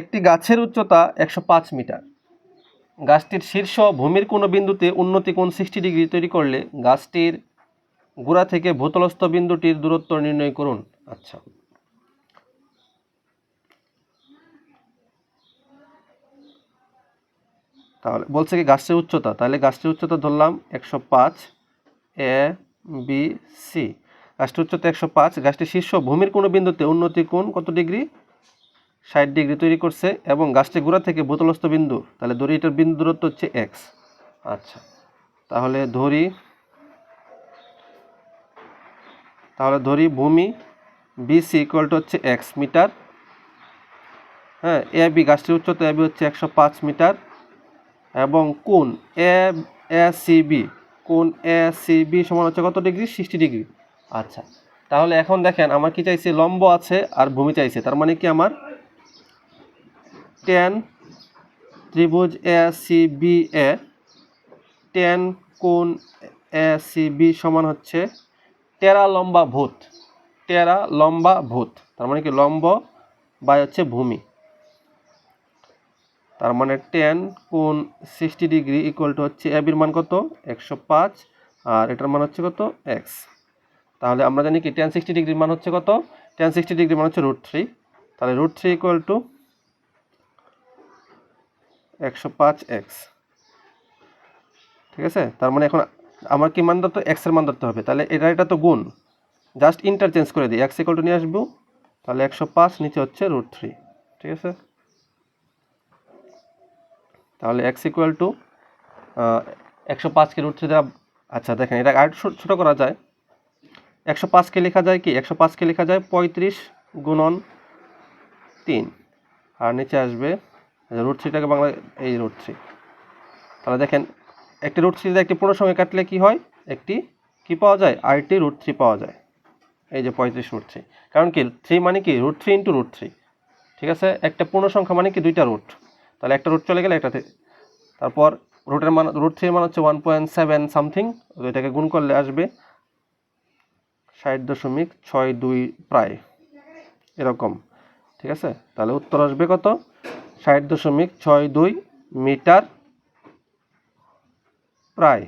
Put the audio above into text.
একটি গাছের উচ্চতা একশো পাঁচ মিটার। গাছটির শীর্ষ ভূমির কোনো বিন্দুতে উন্নতি কোণ সিক্সটি ডিগ্রি তৈরি করলে গাছটির গোড়া থেকে ভূতলস্থ বিন্দুটির দূরত্ব নির্ণয় করুন। আচ্ছা। তাহলে বলছে কি গাছটির উচ্চতা? তাহলে গাছটির উচ্চতা ধরলাম একশো পাঁচ এ, বি, সি। গাছটির উচ্চতা একশো পাঁচ। গাছটির শীর্ষ ভূমির কোনো বিন্দুতে উন্নতি কোণ কত ডিগ্রি? ষাট ডিগ্রি তৈরি করছে এবং গাছটি গোড়া থেকে ভূতলস্থ বিন্দু, তাহলে ধরি এটার বিন্দু দূরত্ব হচ্ছে এক্স আচ্ছা তাহলে ধরি তাহলে ধরি ভূমি বিসি ইকুয়াল টু হচ্ছে এক্স মিটার। হ্যাঁ এ বি গাছটির উচ্চতা এ বি হচ্ছে একশো পাঁচ মিটার এবং কোন এ এ সি বি কোণ এ সি বি সমান হচ্ছে কত ডিগ্রি? Sixty degree. আচ্ছা তাহলে এখন দেখেন আমার কি চাইছে? লম্ব আছে আর ভূমি চাইছে, তার মানে কি আমার টেন ত্রিভুজ A C B A tan কোণ এ সি বি সমান হচ্ছে টেরা লম্বা ভূত, টেরা লম্বা ভূত, তার মানে কি লম্ব বা হচ্ছে ভূমি। তার মানে টেন কোণ সিক্সটি ডিগ্রি ইকুয়াল টু হচ্ছে এবির মান কত? একশো পাঁচ, আর এটার মান হচ্ছে কত? এক্স তাহলে আমরা জানি কি টেন সিক্সটি ডিগ্রির মান হচ্ছে কত? টেন সিক্সটি ডিগ্রি মান হচ্ছে রুট থ্রি তাহলে রুট থ্রি ইকুয়াল টু একশো পাঁচ এক্স। ঠিক আছে? তার মানে এখন আমার কি মান ধরতে এক্সের মান ধরতে হবে। তাহলে এটা এটা তো গুণ। জাস্ট ইন্টারচেঞ্জ করে দিই। এক্স ইকুয়াল টু নিয়ে আসব। তাহলে একশো পাঁচ, নিচে হচ্ছে রুট থ্রি ঠিক আছে? তাহলে এক্স ইকুয়াল টু একশো পাঁচকে রুট থ্রি দ্বারা আচ্ছা দেখেন, এটা আর ছোটো করা যায়। একশো পাঁচকে লেখা যায় কি? একশো পাঁচকে লেখা যায় পঁয়ত্রিশ গুণন তিন। আর নিচে আসবে রুট থ্রিটাকে বাংলা এই রুট থ্রি তাহলে দেখেন, একটি রুট থ্রিতে একটি পূর্ণ সঙ্গে কাটলে কি হয়? একটি কি পাওয়া যায়? আরেকটি রুট থ্রি পাওয়া যায়। এই যে পঁয়ত্রিশ রুট থ্রি কারণ কি থ্রি মানে কি? Root three into root three ঠিক আছে? একটা পূর্ণ সংখ্যা মানে কি? দুইটা রুট তাহলে একটা রুট চলে গেলে একটাতে। তারপর রুটের মান রুট থ্রির মান হচ্ছে ওয়ান পয়েন্ট সেভেন সামথিং এটাকে গুণ করলে আসবে ষাট দশমিক ছয় দুই প্রায়। এরকম। ঠিক আছে? তাহলে উত্তর আসবে কত? ষাট দশমিক ছয় দুই মিটার প্রায়।